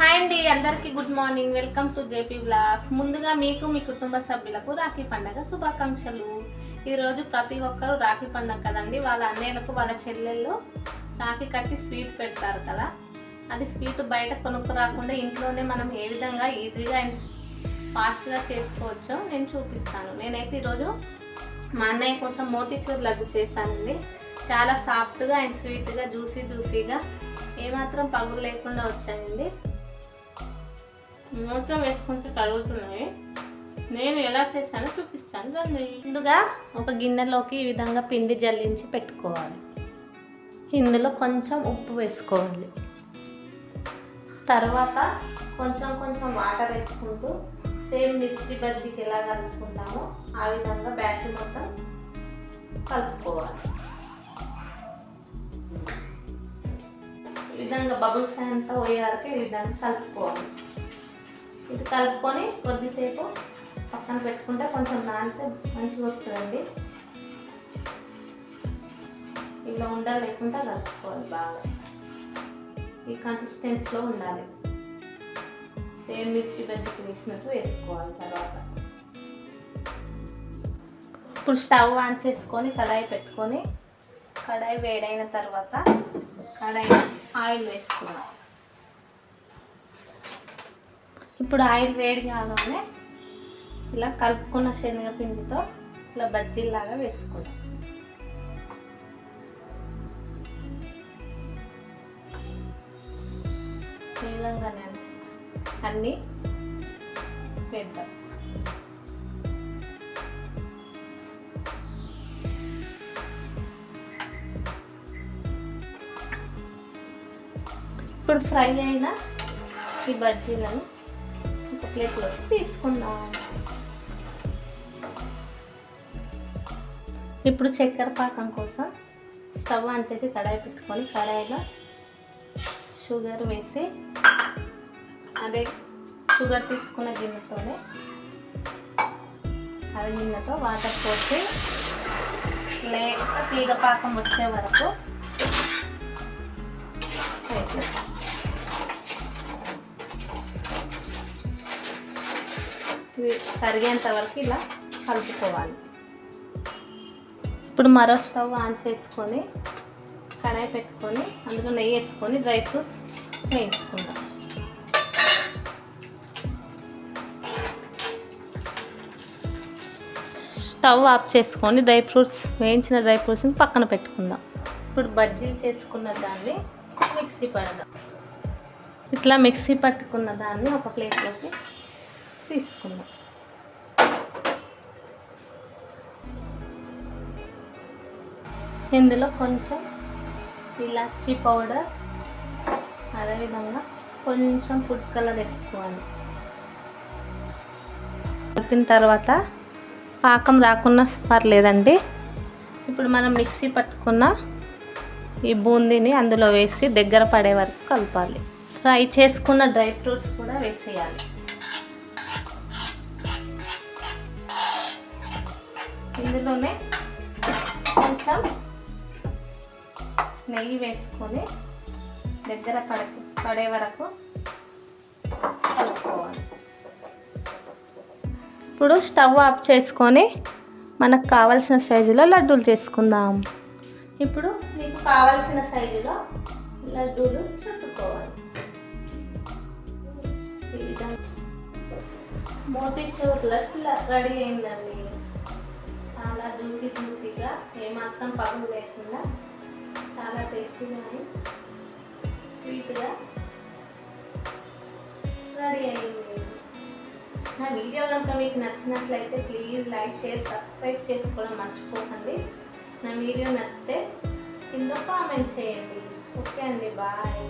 Hi అండి అందరికీ good morning welcome to JP blogs ముందుగా మీకు మీ కుటుంబ సభ్యులకు రాఖీ పండగ శుభాకాంక్షలు. ఈరోజు ప్రతి ఒక్కరూ రాఖీ పండగ కదండి. వాళ్ళ అన్నయ్యలకు వాళ్ళ చెల్లెళ్ళు రాఖీ కట్టి స్వీట్ పెడతారు కదా. అది స్వీట్ బయట కొనుక్కు రాకుండా ఇంట్లోనే మనం ఏ విధంగా ఈజీగా అండ్ ఫాస్ట్గా చేసుకోవచ్చో నేను చూపిస్తాను. నేనైతే ఈరోజు మా అన్నయ్య కోసం మోతీచూర్ లడ్డు చేశానండి. చాలా సాఫ్ట్గా అండ్ స్వీట్గా జ్యూసీ జ్యూసీగా ఏమాత్రం పగులు లేకుండా వచ్చాయండి. నోట్లో వేసుకుంటే కలుగుతున్నాయి నేను ఎలా చేశానో చూపిస్తాను రండి. ముందుగా ఒక గిన్నెలోకి ఈ విధంగా పిండి జల్లించి పెట్టుకోవాలి. ఇందులో కొంచెం ఉప్పు వేసుకోవాలి. తర్వాత కొంచెం కొంచెం వాటర్ వేసుకుంటూ సేమ్ మిర్చి బజ్జీకి ఎలా కలుపుకుంటామో ఆ విధంగా బ్యాటర్ మొత్తం కలుపుకోవాలి. ఈ విధంగా బబుల్స్ అంతా పోయేవరకు ఈ విధంగా కలుపుకోవాలి. ఇది కలుపుకొని కొద్దిసేపు పక్కన పెట్టుకుంటే కొంచెం నానితే మంచిగా వస్తుందండి. ఇలా ఉండాలి లేకుండా కలుపుకోవాలి బాగా. ఈ కన్సిస్టెన్సీలో ఉండాలి. సేమ్ మిర్చి బజ్జీకి వేసినట్టు వేసుకోవాలి తర్వాత. ఇప్పుడు స్టవ్ ఆన్ చేసుకొని కడాయి పెట్టుకొని కడాయి వేడైన తర్వాత కడాయి ఆయిల్ వేసుకున్నాం ఇప్పుడు ఆయిల్ వేడి కాగానే ఇలా కలుపుకున్న శనగపిండితో ఇట్లా బజ్జీలాగా వేసుకోవడం. ఈ విధంగా నేను అన్నీ వేద్దాం. ఇప్పుడు ఫ్రై అయిన ఈ బజ్జీలను ప్లేట్లోకి తీసుకుందాం. ఇప్పుడు చక్కెర పాకం కోసం స్టవ్ ఆన్ చేసి కడాయి పెట్టుకొని కడాయిలో షుగర్ వేసి అదే షుగర్ తీసుకున్న గిన్నెతోనే అదే గిన్నెతో వాటర్ పోసి లేక తీగ పాకం వచ్చే వరకు వేసేస్తాం కరిగేంత వరకు ఇలా కలుపుకోవాలి. ఇప్పుడు మరో స్టవ్ ఆన్ చేసుకొని కడాయి పెట్టుకొని అందులో నెయ్యి వేసుకొని డ్రై ఫ్రూట్స్ వేయించుకుందాం. స్టవ్ ఆఫ్ చేసుకొని డ్రై ఫ్రూట్స్ వేయించిన డ్రై ఫ్రూట్స్ని పక్కన పెట్టుకుందాం. ఇప్పుడు బజ్జీలు చేసుకున్న దాన్ని మిక్సీ పడదాం. ఇట్లా మిక్సీ పట్టుకున్న దాన్ని ఒక ప్లేట్లోకి తీసుకుందాం. ఇందులో కొంచెం ఇలాచీ పౌడర్ అదేవిధంగా కొంచెం ఫుడ్ కలర్ వేసుకోవాలి. కలిపిన తర్వాత పాకం రాకున్నా పర్లేదండి. ఇప్పుడు మనం మిక్సీ పట్టుకున్న ఈ బూందీని అందులో వేసి దగ్గర పడే వరకు కలపాలి. ఫ్రై చేసుకున్న డ్రై ఫ్రూట్స్ కూడా వేసేయాలి. ఇందులోనే కొంచెం నెయ్యి వేసుకొని దగ్గర పడ పడే వరకు కలుపుకోవాలి. ఇప్పుడు స్టవ్ ఆఫ్ చేసుకొని మనకు కావలసిన సైజులో లడ్డూలు చేసుకుందాం. ఇప్పుడు మీకు కావలసిన సైజులో లడ్డూలు చుట్టుకోవాలి. ఈ విధంగా. మోతీచూర్ లడ్డు రెడీ అయిందండి. చాలా జ్యూసీ జ్యూసీగా ఏమాత్రం పగులు లేకుండా చాలా టేస్టీగా స్వీట్గా రెడీ అయింది. నా వీడియో కనుక మీకు నచ్చినట్లయితే ప్లీజ్ లైక్ షేర్ సబ్స్క్రైబ్ చేసుకోవడం మర్చిపోకండి. నా వీడియో నచ్చితే కింద కామెంట్ చేయండి. ఓకే అండి బాయ్.